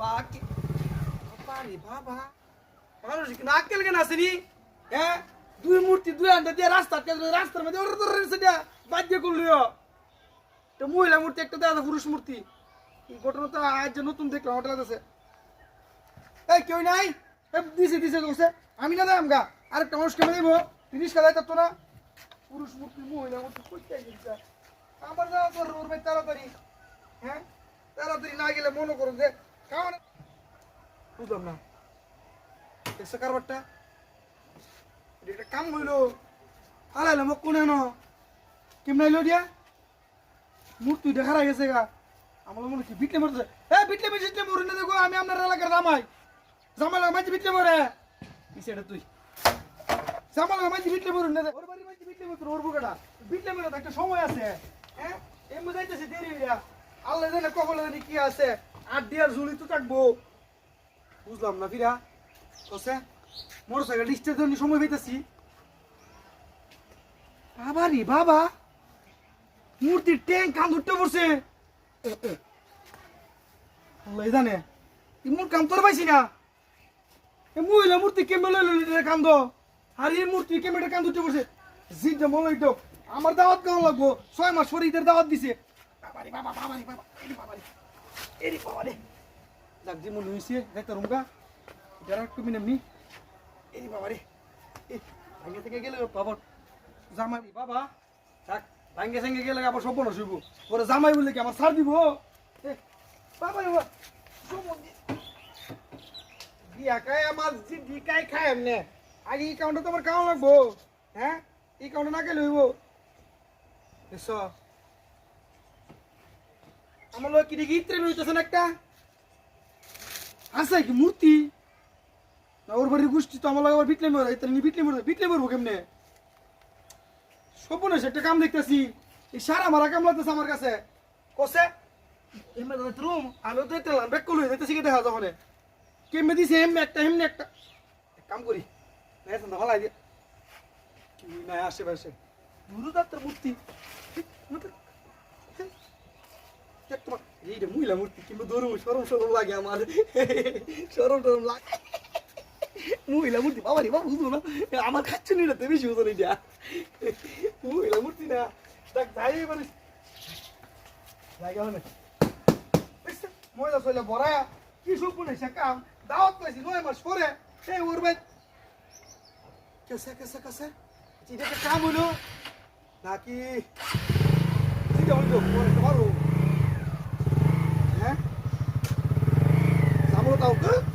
বাবা বাবা রে বাবা মানুষ নাকেল কেন আসেনি হ্যাঁ দুই মূর্তি দুই আন্ডা দিয়ে রাস্তা রাস্তার মধ্যে সেটা তো মহিলা মূর্তি একটা দেওয়া পুরুষ মূর্তি নতুন দেখলাম হোটেল কেউ নাই দিছে দিছে দিছে আমি না দাম গা আরেকটা মানুষ কেমন দেবো তিরিশ কালাই তো না পুরুষ মূর্তি মহিলা মূর্তি করতে আমার যাওয়া তোর তাড়াতাড়ি হ্যাঁ তাড়াতাড়ি না গেলে মনে করুন যে কারণ বুঝলাম না। দেখছ কারবারটা? এটা কাম হইল। হারাইলাম কোন এনো কেমন হইল দিয়া মূর্তি দেখা গেছে গা। আমার মনে কি বিটলে মরছে। এ, বিটলে বিটলে মরুন না দেখো, আমি আপনার এলাকার জামাই। জামাই মাঝে বিটলে মরে। পিছেটা তুই। জামাই লাগা মাঝে বিটলে মরুন না ওর বাড়ি মাঝে বিটলে মরুন ওর বুকেটা। বিটলে মরে একটা সময় আছে হ্যাঁ? এমনি যাইতেছে দেরি হইয়া। আল্লাহ জানে কখন কি আছে। আট দিয়ার ঝুলি তো থাকব। বুঝলাম না ফিরা। কসে মোটর সময় পেতেছি। বাবা রে বাবা, মূর্তির ট্যাঙ্ক কান ধরতে পড়ছে জানে কাম তোর পাইছি না। এই মহিলা মূর্তি কেমন কান্দ আর এই মূর্তি কেমন কান ধরতে পড়ছে জিটা মনে হইতো, আমার দাওয়াত কেমন লাগবো, ছয় মাস পরে দাওয়াত দিছে। বাবা, বাবারে বাবা এরি বাবারে। এরি বাবারে যাক যে মনে হয়েছে দেখতে রুমকা যারা একটু মিনামনি এই বাবারে এ ভাঙ্গে থেকে গেলে বাবা জামাই বাবা থাক ভাঙ্গে সঙ্গে গেলে আবার সব বড় শুইব ওরা জামাই বলে কি আমার ছাড় দিব বাবা বাবা। বিয়া খায় আমার জিদ্দি খায় খায় এমনে আগে এই কাউন্টে তোমার কাউন লাগবো হ্যাঁ এই কাউন্টে না গেলে হইব এসো আমার লোক কি দেখি ইত্রে হইতেছেন একটা? আছে কি মূর্তি? ওর বাড়ির গোষ্ঠী তো আমার আবার বিটলে মরে তাহলে নি বিটলে মরে বিটলে মরবো কেমনে? সপনে একটা কাম দেখতেছি, এই সারা মারা কাম লাগতেছে আমার কাছে। কসে? এমনি রুম আমি তো এটা ব্যাক করল দেখতেছি কি দেখা যখন। কেমনে দিছে এমনি একটা এমনি একটা? কাম করি না ভালাই দিয়ে কি না আশেপাশে দুরু দাত্তর মূর্তি দেখ তোমার এইটা মহিলা মূর্তি, কিন্তু ধরুন সরম সরম লাগে আমার। সরম সরম লাগে। মহিলা মূর্তি, বাবা রে বাবা, বুঝলো না? আমার খাচ্ছে না তো বেশি বুঝো এটা। মহিলা মূর্তি না। দেখ যাই মানে লাগে মহিলা সইলে বড়া কি সব মনে সে কাম? দাওয়াত পাইছি, নয় মাস পরে। এই ওর ভাই। কেসে কেসে কেসে। এটা একটা কাম হইল নাকি? এটা হইল, পরে পারো হ্যাঁ যাব তাও